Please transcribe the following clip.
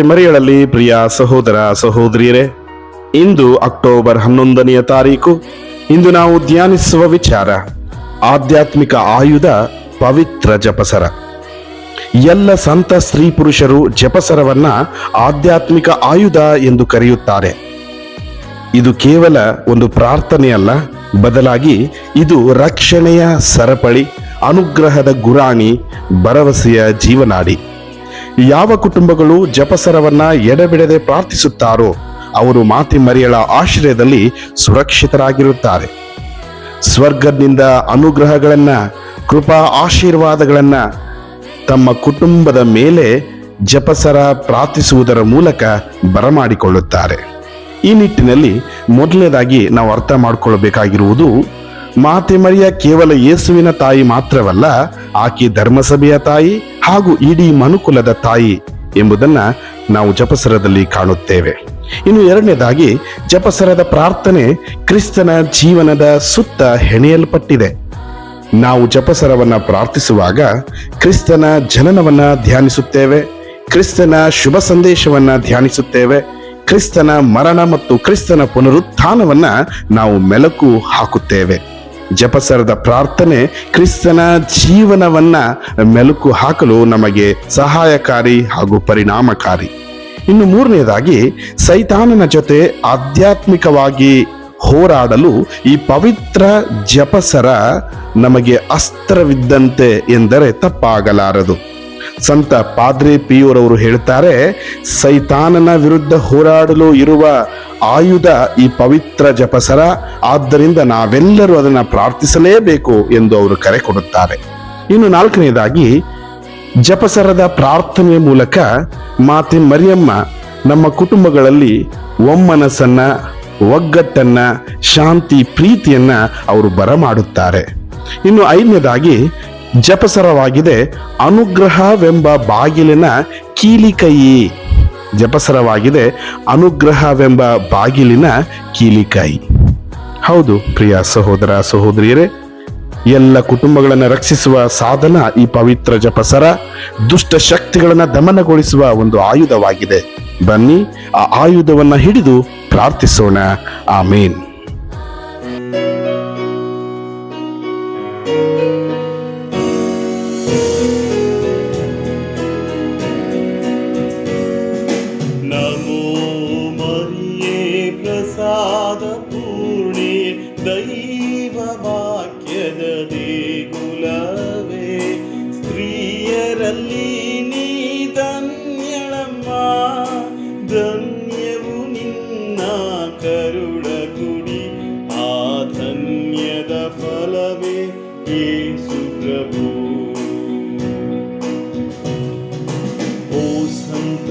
ಮಾತೆ ಮರಿಯಳಲ್ಲಿ ಪ್ರಿಯ ಸಹೋದರ ಸಹೋದರಿಯರೇ, ಇಂದು ಅಕ್ಟೋಬರ್ ಹನ್ನೊಂದನೆಯ ತಾರೀಕು, ಇಂದು ನಾವು ಧ್ಯಾನಿಸುವ ವಿಚಾರ, ಆಧ್ಯಾತ್ಮಿಕ ಆಯುಧ ಪವಿತ್ರ ಜಪಸರ. ಎಲ್ಲ ಸಂತ ಸ್ತ್ರೀ ಪುರುಷರು ಜಪಸರವನ್ನ ಆಧ್ಯಾತ್ಮಿಕ ಆಯುಧ ಎಂದು ಕರೆಯುತ್ತಾರೆ. ಇದು ಕೇವಲ ಒಂದು ಪ್ರಾರ್ಥನೆಯಲ್ಲ, ಬದಲಾಗಿ ಇದು ರಕ್ಷಣೆಯ ಸರಪಳಿ, ಅನುಗ್ರಹದ ಗುರಾಣಿ, ಭರವಸೆಯ ಜೀವನಾಡಿ. ಯಾವ ಕುಟುಂಬಗಳು ಜಪಸರವನ್ನ ಎಡೆಬಿಡದೆ ಪ್ರಾರ್ಥಿಸುತ್ತಾರೋ, ಅವರು ಮಾತೆ ಮರಿಯಳ ಆಶ್ರಯದಲ್ಲಿ ಸುರಕ್ಷಿತರಾಗಿರುತ್ತಾರೆ. ಸ್ವರ್ಗದಿಂದ ಅನುಗ್ರಹಗಳನ್ನ, ಕೃಪಾ ಆಶೀರ್ವಾದಗಳನ್ನ ತಮ್ಮ ಕುಟುಂಬದ ಮೇಲೆ ಜಪಸರ ಪ್ರಾರ್ಥಿಸುವುದರ ಮೂಲಕ ಬರಮಾಡಿಕೊಳ್ಳುತ್ತಾರೆ. ಈ ನಿಟ್ಟಿನಲ್ಲಿ ಮೊದಲನೇದಾಗಿ ನಾವು ಅರ್ಥ ಮಾಡಿಕೊಳ್ಳಬೇಕಾಗಿರುವುದು ಮಾತೆ ಮರಿಯ ಕೇವಲ ಯೇಸುವಿನ ತಾಯಿ ಮಾತ್ರವಲ್ಲ, ಆಕೆ ಧರ್ಮಸಭೆಯ ತಾಯಿ ಹಾಗೂ ಇಡೀ ಮನುಕುಲದ ತಾಯಿ ಎಂಬುದನ್ನ ನಾವು ಜಪಸರದಲ್ಲಿ ಕಾಣುತ್ತೇವೆ. ಇನ್ನು ಎರಡನೇದಾಗಿ, ಜಪಸರದ ಪ್ರಾರ್ಥನೆ ಕ್ರಿಸ್ತನ ಜೀವನದ ಸುತ್ತ ಹೆಣೆಯಲ್ಪಟ್ಟಿದೆ. ನಾವು ಜಪಸರವನ್ನ ಪ್ರಾರ್ಥಿಸುವಾಗ ಕ್ರಿಸ್ತನ ಜನನವನ್ನ ಧ್ಯಾನಿಸುತ್ತೇವೆ, ಕ್ರಿಸ್ತನ ಶುಭ ಸಂದೇಶವನ್ನ ಧ್ಯಾನಿಸುತ್ತೇವೆ, ಕ್ರಿಸ್ತನ ಮರಣ ಮತ್ತು ಕ್ರಿಸ್ತನ ಪುನರುತ್ಥಾನವನ್ನ ನಾವು ಮೆಲುಕು ಹಾಕುತ್ತೇವೆ. ಜಪಸರದ ಪ್ರಾರ್ಥನೆ ಕ್ರಿಸ್ತನ ಜೀವನವನ್ನ ಮೆಲುಕು ಹಾಕಲು ನಮಗೆ ಸಹಾಯಕಾರಿ ಹಾಗೂ ಪರಿಣಾಮಕಾರಿ. ಇನ್ನು ಮೂರನೆಯದಾಗಿ ಸೈತಾನನ ಜೊತೆ ಆಧ್ಯಾತ್ಮಿಕವಾಗಿ ಹೋರಾಡಲು ಈ ಪವಿತ್ರ ಜಪಸರ ನಮಗೆ ಅಸ್ತ್ರವಿದ್ದಂತೆ ಎಂದರೆ ತಪ್ಪಾಗಲಾರದು. ಸಂತ ಪಾದ್ರಿ ಪಿಯೂರವರು ಹೇಳ್ತಾರೆ, ಸೈತಾನನ ವಿರುದ್ಧ ಹೋರಾಡಲು ಇರುವ ಆಯುಧ ಈ ಪವಿತ್ರ ಜಪಸರ, ಆದ್ದರಿಂದ ನಾವೆಲ್ಲರೂ ಅದನ್ನು ಪ್ರಾರ್ಥಿಸಲೇಬೇಕು ಎಂದು ಅವರು ಕರೆ ಕೊಡುತ್ತಾರೆ. ಇನ್ನು ನಾಲ್ಕನೆಯದಾಗಿ ಜಪಸರದ ಪ್ರಾರ್ಥನೆಯ ಮೂಲಕ ಮಾತೆ ಮರಿಯಮ್ಮ ನಮ್ಮ ಕುಟುಂಬಗಳಲ್ಲಿ ಒಮ್ಮನಸನ್ನ, ಒಗ್ಗಟ್ಟನ್ನ, ಶಾಂತಿ, ಪ್ರೀತಿಯನ್ನ ಅವರು ಬರಮಾಡುತ್ತಾರೆ. ಇನ್ನು ಐದನೇದಾಗಿ ಜಪಸರವಾಗಿದೆ. ಅನುಗ್ರಹವೆಂಬ ಬಾಗಿಲಿನ ಕೀಲಿಕೈ ಜಪಸರವಾಗಿದೆ. ಅನುಗ್ರಹವೆಂಬ ಬಾಗಿಲಿನ ಕೀಲಿಕಾಯಿ ಹೌದು ಪ್ರಿಯ ಸಹೋದರ ಸಹೋದರಿಯರೇ, ಎಲ್ಲ ಕುಟುಂಬಗಳನ್ನು ರಕ್ಷಿಸುವ ಸಾಧನ ಈ ಪವಿತ್ರ ಜಪಸರ, ದುಷ್ಟ ಶಕ್ತಿಗಳನ್ನು ದಮನಗೊಳಿಸುವ ಒಂದು ಆಯುಧವಾಗಿದೆ. ಬನ್ನಿ, ಆ ಆಯುಧವನ್ನ ಹಿಡಿದು ಪ್ರಾರ್ಥಿಸೋಣ. ಆಮೇನ್. ಪ್ರಸಾದ ಪೂರ್ಣಿ ದೈವ ವಾಕ್ಯದ ದೇಗುಲವೇ. ಸ್ತ್ರೀಯರಲ್ಲಿ ನೀ ಧನ್ಯಳಮ್ಮ, ಧನ್ಯವು ನಿನ್ನ ಕರುಣ ಗುಡಿ ಆ ಧನ್ಯದ ಫಲವೇ ಯೇಸು ಪ್ರಭು. ಓ ಸಂತ